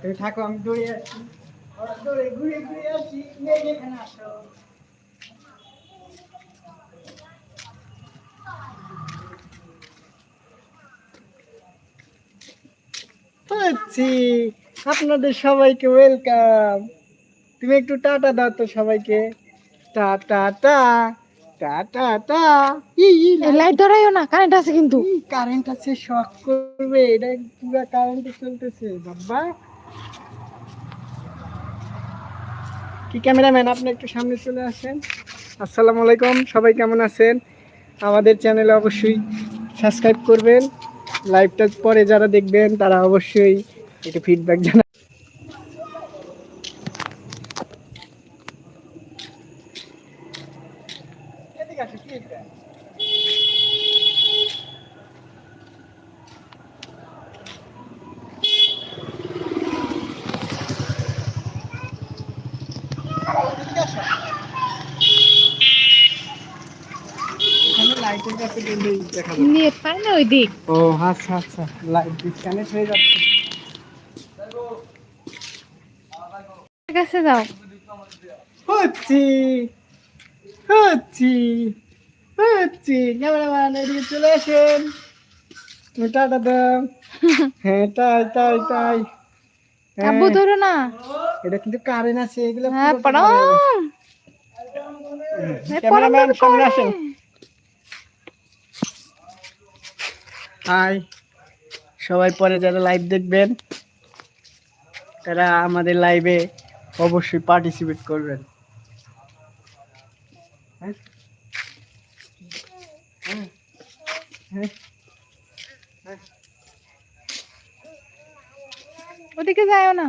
তুমি থাকো আমি দৌড়ে আসছি। ওরা দৌড়ে ঘুরে ঘুরে আসছি আসো। পাচ্ছি আপনাদের সবাইকে ওয়েলকাম। তুমি একটু টাটা দাও তো সবাইকে। টা টা ই ই লাইট ধরাইও না কারেন্ট আছে কিন্তু। কারেন্ট আছে শক করবে। এটা পুরো কারেন্টে চলতেছে বাবা। কি ক্যামেরাম্যান আপনি একটু সামনে চলে আসেন। আসসালামু আলাইকুম সবাই কেমন আছেন? আমাদের চ্যানেলে অবশ্যই সাবস্ক্রাইব করবেন। লাইভটা পরে যারা দেখবেন তারা অবশ্যই একটু ফিডব্যাক জানা এদিকে আসো, কি এটা? এদিকে আসো। এখানে লাইটের কাছে গেলেই দেখা যাবে। নেট পারে না ওই দিক ও আচ্ছা আচ্ছা। লাইট ডিসকানেক্ট হয়ে যাচ্ছে। কাছে যাও। হচ্ছি হচ্ছি হচ্ছি। ক্যামেরাম্যান এদিকে চলে আসেন। টাটা দাও। হ্যাঁ তাই তাই তাই। হ্যাঁ, আব্বু ধরো না। এটা কিন্তু কারেন্ট আছে এগুলো হ্যাঁ হ্যাঁ, ক্যামেরাম্যান সামনে আসেন। হাই সবাই পরে যারা লাইভ দেখবেন তারা আমাদের লাইভে অবশ্যই পার্টিসিপেট করবেন হ্যাঁ? হ্যাঁ? হ্যাঁ? ওদিকে যাও না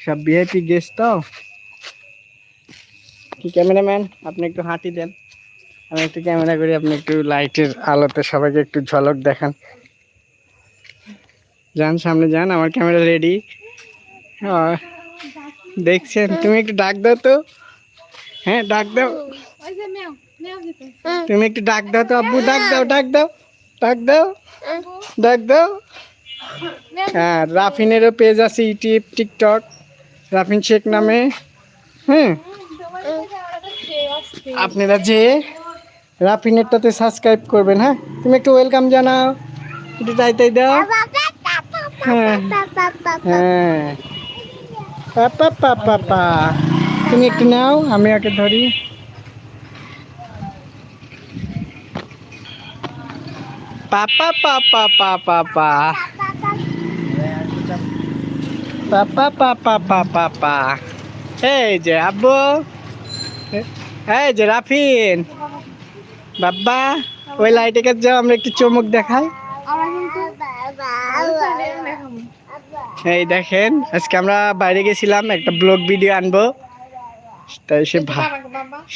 সব ভিআইপি গেস্ট তো কি ক্যামেরাম্যান, আপনি একটু হাঁটি দেন। আমি একটু ক্যামেরা করি, আপনি একটু লাইটের আলোতে সবাইকে একটু ঝলক দেখান। যান, সামনে যান, আমার ক্যামেরা রেডি। দেখছেন, তুমি একটু ডাক দাও তো। হ্যাঁ ডাক দাও। তুমি একটু ডাক দাও তো, আব্বু, ডাক দাও ডাক দাও ডাক দাও ডাক দাও। হ্যাঁ রাফিনেরও পেজ আছে ইউটিউব, টিকটক, রাফিন শেখ নামে। হ্যাঁ আপনারা যে রাফিনেরটাতে সাবস্ক্রাইব করবেন হ্যাঁ তুমি একটু ওয়েলকাম জানাও একটু তাই তাই দাও হ্যাঁ হ্যাঁ তুমি একটু নাও আমি ওকে ধরি পাপা পাপা পাপা পা পাপা পাপা পাপা এই যে আব্বু এই যে রাফিন। বাবা ওই লাইটে কাছে যাও, আমরা একটু চমক দেখাই। এই দেখেন, আজকে আমরা বাইরে গেছিলাম, একটা ব্লগ ভিডিও আনব। তাই সে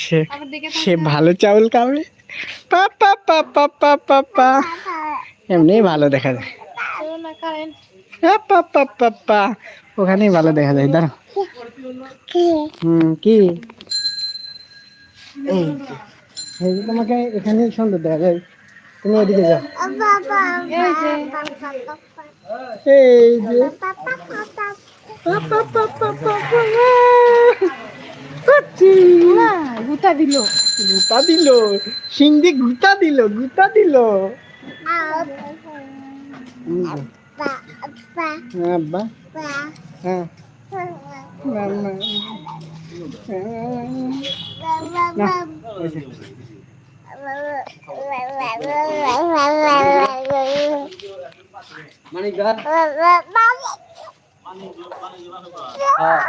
সে সে ভালো চাউল খাবে। পাপা পাপা পাপা পা এমনি ভালো দেখা যায়। পাপা পাপা পা ওখানেই ভালো দেখা যায় দাঁড়া হুম, কি? এই এই তোমাকে এখানেই সুন্দর দেখা যায় তুমি ওদিকে যাও। এই যে গুতা দিল গুতা দিল সিংদি গুতা দিল গুতা দিল। হুম। আব্বা। হ্যাঁ না, না। হ্যাঁ। না, এই যে। মানিক দা হ্যাঁ